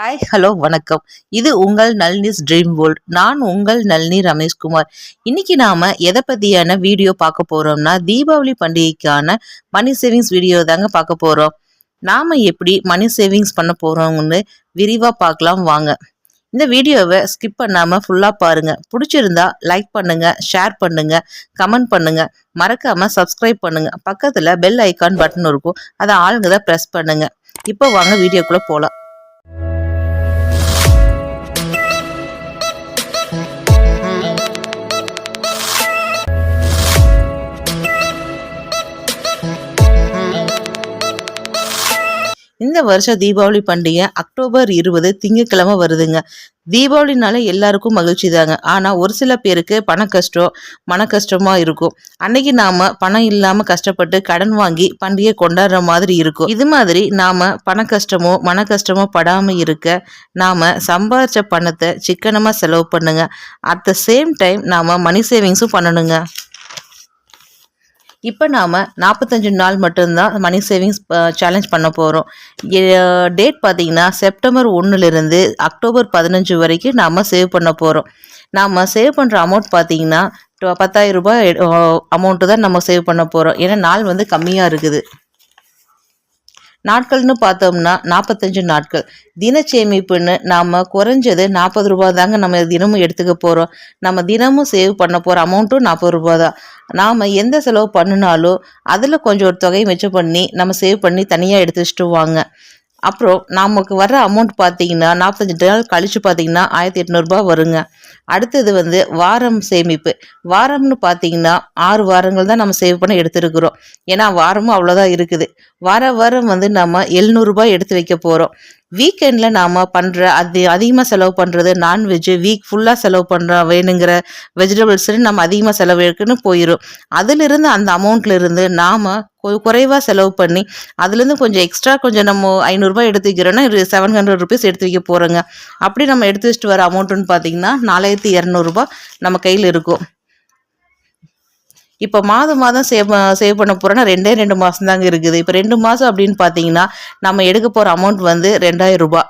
Hi hello வணக்கம். இது உங்கள் நல்னிஸ் ட்ரீம் வேர்ல்ட் நான் உங்கள் நல்னி ரமேஷ்குமார். இன்னைக்கு நாம எதை பத்தியான வீடியோ பார்க்க போறோம்னா தீபாவளி பண்டிகைக்கான மணி சேவிங்ஸ் வீடியோ தாங்க பார்க்க போறோம். நாம எப்படி மணி சேவிங்ஸ் பண்ண போறோம்னு விரிவா பார்க்கலாம் வாங்க. இந்த வீடியோவை ஸ்கிப் பண்ணாமல் ஃபுல்லாக பாருங்கள் பிடிச்சிருந்தா லைக் பண்ணுங்கள் ஷேர் பண்ணுங்கள் கமெண்ட் பண்ணுங்கள் மறக்காமல் சப்ஸ்கிரைப் பண்ணுங்கள் பக்கத்தில் பெல் ஐக்கான் பட்டன் இருக்கும். அதை ஆளுங்க தான் ப்ரெஸ் பண்ணுங்கள் இப்போ வாங்க வீடியோக்குள்ளே போகலாம் இந்த வருஷம் தீபாவளி பண்டிகை அக்டோபர் இருபது திங்கட்கிழமை வருதுங்க. தீபாவளினால எல்லாருக்கும் மகிழ்ச்சி தாங்க ஆனால் ஒரு சில பேருக்கு பண கஷ்டம் மன கஷ்டமா இருக்கும். அன்னைக்கு நாம பணம் இல்லாமல் கஷ்டப்பட்டு கடன் வாங்கி பண்டிகை கொண்டாடுற மாதிரி இருக்கும். இது மாதிரி நாம பண கஷ்டமோ மன கஷ்டமோ படாமல் இருக்க நாம சம்பாதிச்ச பணத்தை சிக்கனமாக செலவு பண்ணுங்க. அட் த சேம் டைம் நாம மணி சேவிங்ஸும் பண்ணணுங்க. இப்போ நாம் நாற்பத்தஞ்சு நாள் மட்டும்தான் மணி சேவிங்ஸ் சேலஞ்ச் பண்ண போகிறோம் டேட் பார்த்தீங்கன்னா செப்டம்பர் ஒன்றுலேருந்து அக்டோபர் பதினஞ்சு வரைக்கும் நாம் சேவ் பண்ண போகிறோம் நாம் சேவ் பண்ணுற அமௌண்ட் பார்த்தீங்கன்னா பத்தாயிரம் ரூபாய் அமௌண்ட்டு தான் நம்ம சேவ் பண்ண போகிறோம் ஏன்னா நாள் வந்து கம்மியாக இருக்குது. நாட்கள்னு பார்த்தோம்னா நாற்பத்தஞ்சு நாட்கள். தின சேமிப்புன்னு நாம் குறைஞ்சது நாற்பது ரூபா தாங்க நம்ம தினமும் எடுத்துக்க போகிறோம் நம்ம தினமும் சேவ் பண்ண போகிற அமௌண்ட்டும் நாற்பது ரூபா தான். நாம் எந்த செலவு பண்ணினாலும் அதில் கொஞ்சம் ஒரு தொகையை மிச்சம் பண்ணி நம்ம சேவ் பண்ணி தனியாக எடுத்து வச்சுட்டு வாங்க. அப்புறம் நமக்கு வர அமௌண்ட் பார்த்தீங்கன்னா நாற்பத்தஞ்சு நாள் கழிச்சு பார்த்தீங்கன்னா ஆயிரத்தி எட்நூறுபா வருங்க. அடுத்தது வந்து வாரம் சேமிப்பு. வாரம்னு பார்த்தீங்கன்னா ஆறு வாரங்கள் தான் நம்ம சேவ் பண்ண எடுத்துருக்குறோம். ஏன்னா வாரமும் அவ்வளோதான் இருக்குது. வார வாரம் வந்து நம்ம எழுநூறுபா எடுத்து வைக்க போகிறோம் வீக்கெண்டில் நாம் பண்ணுற அது அதிகமாக செலவு பண்ணுறது நான்வெஜ்ஜு வீக் ஃபுல்லாக செலவு பண்ணுற வேணுங்கிற வெஜிடபிள்ஸ்னு நம்ம அதிகமாக செலவு இருக்குன்னு போயிடும் அதிலிருந்து அந்த அமௌண்ட்லேருந்து நாம் குறைவாக செலவு பண்ணி அதுலேருந்து கொஞ்சம் எக்ஸ்ட்ரா கொஞ்சம் நம்ம ஐநூறுரூபா எடுத்து வைக்கிறோன்னா இது செவன் ஹண்ட்ரட் ருபீஸ் எடுத்து வைக்க போகிறோங்க அப்படி நம்ம எடுத்து வச்சுட்டு வர அமௌண்ட்டுன்னு பார்த்தீங்கன்னா நாலாயிரத்தி இரநூறுபா நம்ம கையில் இருக்கும் இப்போ மாதம் மாதம் சேவ் சேவ் பண்ண போகிறோன்னா ரெண்டே ரெண்டு மாதம் தாங்க இருக்குது. இப்போ ரெண்டு மாதம் அப்படின்னு பார்த்தீங்கன்னா நம்ம எடுக்க போகிற அமௌண்ட் வந்து ரெண்டாயிரம் ரூபாய்.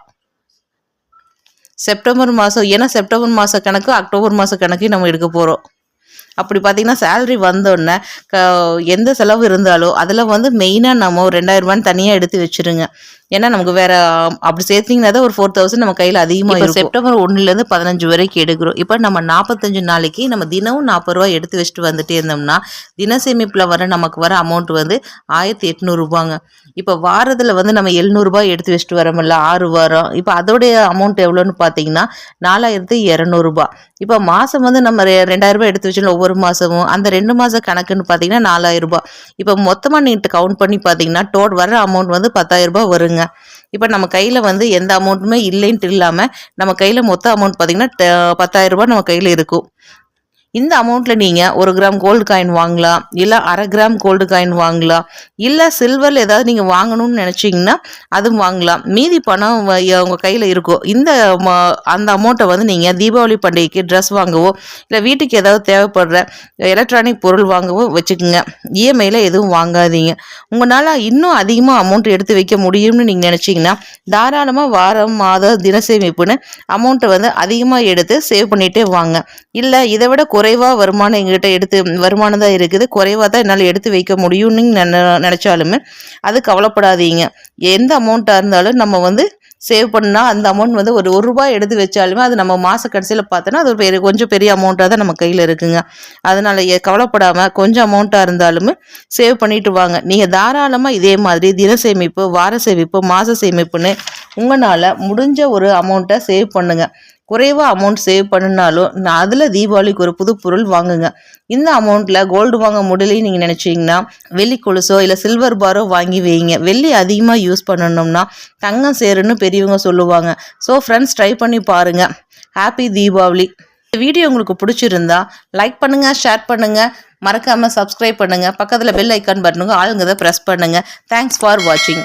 செப்டம்பர் மாதம் ஏன்னா செப்டம்பர் மாத கணக்கு அக்டோபர் மாத கணக்கு நம்ம எடுக்க போகிறோம் அப்படி பார்த்தீங்கன்னா சேலரி வந்தோடனே க எந்த செலவு இருந்தாலும் அதில் வந்து மெயினாக நம்ம ஒரு ரெண்டாயிரம் ரூபான்னு தனியாக எடுத்து வச்சுருங்க. ஏன்னா நமக்கு வேற அப்படி சேர்த்திங்கன்னா தான் ஒரு ஃபோர் தௌசண்ட் நம்ம கையில் அதிகமாக இருக்கும். செப்டம்பர் ஒன்றுலேருந்து பதினஞ்சு வரைக்கும் எடுக்கிறோம். இப்போ நம்ம நாற்பத்தஞ்சு நாளைக்கு நம்ம தினமும் நாற்பது ரூபா எடுத்து வச்சுட்டு வந்துட்டே இருந்தோம்னா தின சேமிப்பில் வர நமக்கு வர அமௌண்ட் வந்து ஆயிரத்தி எட்நூறுபாங்க இப்போ வாரத்தில் வந்து நம்ம எழுநூறுபா எடுத்து வச்சுட்டு வரோம்ல ஆறு வாரம். இப்போ அதோடைய அமௌண்ட் எவ்வளோன்னு பார்த்தீங்கன்னா நாலாயிரத்தி இரநூறுபா இப்போ மாதம் வந்து நம்ம ரெண்டாயிரம் ரூபாய் எடுத்து வச்சுருந்தோம் ஒவ்வொரு மாதமும் அந்த ரெண்டு மாதம் கணக்குன்னு பார்த்தீங்கன்னா நாலாயிரம் ரூபாய். இப்போ மொத்தமாக நீட்டு கவுண்ட் பண்ணி பார்த்தீங்கன்னா டோட் வர அமௌண்ட் வந்து பத்தாயிரம் ரூபாய் பாருங்க. இப்போ நம்ம கையில் வந்து எந்த அமௌண்ட்டுமே இல்லைன்ட்டு இல்லாமல் நம்ம கையில் மொத்த அமௌண்ட் பாத்தீங்கன்னா பத்தாயிரம் ரூபாய் நம்ம கையில் இருக்கும். இந்த அமௌண்ட்டில் நீங்கள் ஒரு கிராம் கோல்டு காயின் வாங்கலாம் இல்லை அரை கிராம் கோல்டு காயின் வாங்கலாம் இல்லை சில்வரில் ஏதாவது நீங்கள் வாங்கணும்னு நினச்சிங்கன்னா அதுவும் வாங்கலாம். மீதி பணம் உங்கள் கையில் இருக்கும் இந்த அந்த அமௌண்ட்டை வந்து நீங்கள் தீபாவளி பண்டிகைக்கு ட்ரெஸ் வாங்கவோ இல்லை வீட்டுக்கு ஏதாவது தேவைப்படுற எலக்ட்ரானிக் பொருள் வாங்கவோ வச்சுக்கோங்க. இஎம்ஐயில் எதுவும் வாங்காதீங்க. உங்களால் இன்னும் அதிகமாக அமௌண்ட் எடுத்து வைக்க முடியும்னு நீங்கள் நினச்சிங்கன்னா தாராளமாக வாரம் மாதம் தினசேமிப்புன்னு அமௌண்ட்டை வந்து அதிகமாக எடுத்து சேவ் பண்ணிகிட்டே வாங்க. இல்லை இதை விட குறைவாக வருமானம் எங்கிட்ட எடுத்து வருமானம் தான் இருக்குது. குறைவாக தான் என்னால் எடுத்து வைக்க முடியும்னு நினச்சாலுமே அது கவலைப்படாதீங்க. எந்த அமௌண்ட்டாக இருந்தாலும் நம்ம வந்து சேவ் பண்ணால் அந்த அமௌண்ட் வந்து ஒரு ஒரு ரூபாய் எடுத்து வச்சாலுமே அது நம்ம மாத கடைசியில் பார்த்தோன்னா அது பெரிய கொஞ்சம் பெரிய அமௌண்ட்டாக தான் நம்ம கையில் இருக்குங்க. அதனால் கவலைப்படாமல் கொஞ்சம் அமௌண்ட்டாக இருந்தாலுமே சேவ் பண்ணிட்டு வாங்க. நீங்கள் தாராளமாக இதே மாதிரி தின சேமிப்பு வார சேமிப்பு மாத சேமிப்புன்னு உங்களால் முடிஞ்ச ஒரு அமௌண்ட்டை சேவ் பண்ணுங்கள் குறைவாக அமௌண்ட் சேவ் பண்ணினாலும் நான் அதில் தீபாவளிக்கு ஒரு புது பொருள் வாங்குங்க. இந்த அமௌண்ட்டில் கோல்டு வாங்க முடியலன்னு நீங்கள் நினச்சிங்கன்னா வெள்ளி கொலுசோ இல்லை சில்வர் பாரோ வாங்கி வைங்க. வெள்ளி அதிகமாக யூஸ் பண்ணணும்னா தங்கம் சேருன்னு பெரியவங்க சொல்லுவாங்க. ஸோ ஃப்ரெண்ட்ஸ் ட்ரை பண்ணி பாருங்கள் ஹாப்பி தீபாவளி. இந்த வீடியோ உங்களுக்கு பிடிச்சிருந்தா லைக் பண்ணுங்கள் ஷேர் பண்ணுங்கள் மறக்காமல் சப்ஸ்கிரைப் பண்ணுங்கள் பக்கத்தில் பெல் ஐக்கான் பட்டனுங்க ஆளுங்க ப்ரெஸ் பண்ணுங்கள் தேங்க்ஸ் ஃபார் வாட்சிங்